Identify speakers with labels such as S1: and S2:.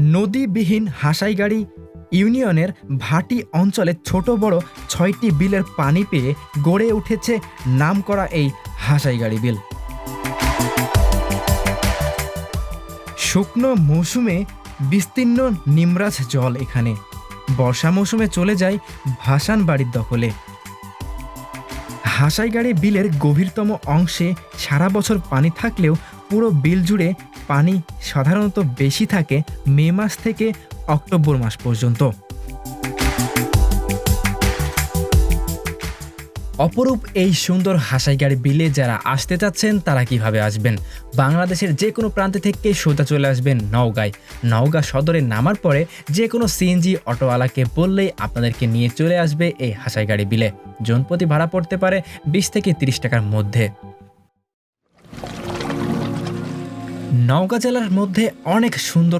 S1: নদীবিহীন হাসাইগাড়ি ইউনিয়নের ভাটি অঞ্চলে ছোট বড় ছয়টি বিলের পানি পেয়ে গড়ে উঠেছে নামকরা এই হাসাইগাড়ি বিল। শুকনো মৌসুমে বিস্তীর্ণ নিমরাজ জল এখানে। বর্ষা মৌসুমে চলে যায় ভাসান বাড়ির দখলে। হাসাইগাড়ি বিলের গভীরতম অংশে সারা বছর পানি থাকলেও পুরো বিল জুড়ে পানি সাধারণত বেশি থাকে মে মাস থেকে অক্টোবর মাস পর্যন্ত। অপরূপ এই সুন্দর হাসাইগাড়ি বিলে যারা আসতে চাচ্ছেন, তারা কীভাবে আসবেন? বাংলাদেশের যে কোনো প্রান্তে থেকে সোজা চলে আসবেন নওগাঁয়। নওগাঁ সদরে নামার পরে যে কোনো সিএনজি অটোওয়ালাকে বললেই আপনাদেরকে নিয়ে চলে আসবে এই হাসাইগাড়ি বিলে। জনপ্রতি ভাড়া পড়তে পারে বিশ থেকে তিরিশ টাকার মধ্যে। নওগাঁ জেলার মধ্যে অনেক সুন্দর